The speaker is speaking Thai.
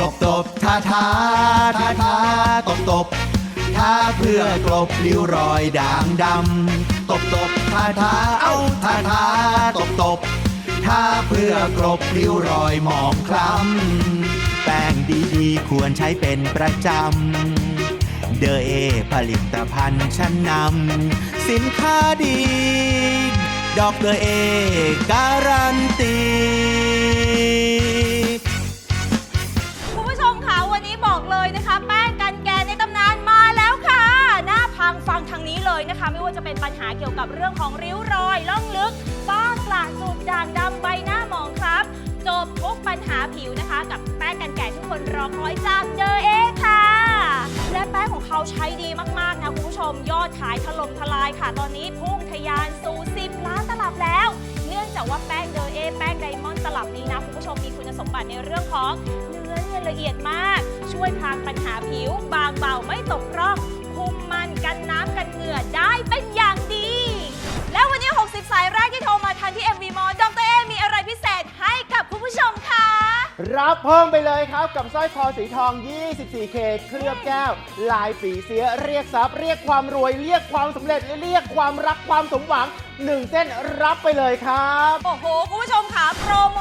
ตบตบท่าท้าท่าท้าตบตบท่าเพื่อกลบริ้วรอยด่างดำตบตบท่าท้าเอ้าท่าท้าตบตบท่าเพื่อกลบริ้วรอยหมองคล้ำแป้งดีๆ ควรใช้เป็นประจำ เดอเอผลิตภัณฑ์ชั้นนำสินค้าดี ดอกเดอเอการันตี ไม่ว่าจะเป็นปัญหาเกี่ยวกับเรื่องของริ้วรอยล่องลึกฝ้ากระจุดด่างดำใบหน้าหมองคล้ำจบทุกปัญหาผิวนะคะ กับแป้งกันแกนที่ทุกคนรอคอยจากเดอเอค่ะ และแป้งของเขาใช้ดีมากๆนะคุณผู้ชมยอดขายถล่มทลายค่ะ ตอนนี้พุ่งทะยานสู่10ล้านตลับแล้ว เนื่องจากว่าแป้งเดอเอแป้งไดมอนด์ตลับนี้นะคุณผู้ชมมีคุณสมบัติในเรื่องของเนื้อเนี่ยละเอียดมาก ช่วยพรางปัญหาผิว บางเบาไม่ รับเพิ่มไปเลยครับกับสร้อยคอสีทอง 24K เคลือบแก้ว ลายปีเสียเรียกทรัพย์เรียกความรวยเรียกความสำเร็จเรียกความรักความสมหวัง1เส้นรับไปเลยครับ โอ้โห คุณผู้ชมค่ะ โปรโม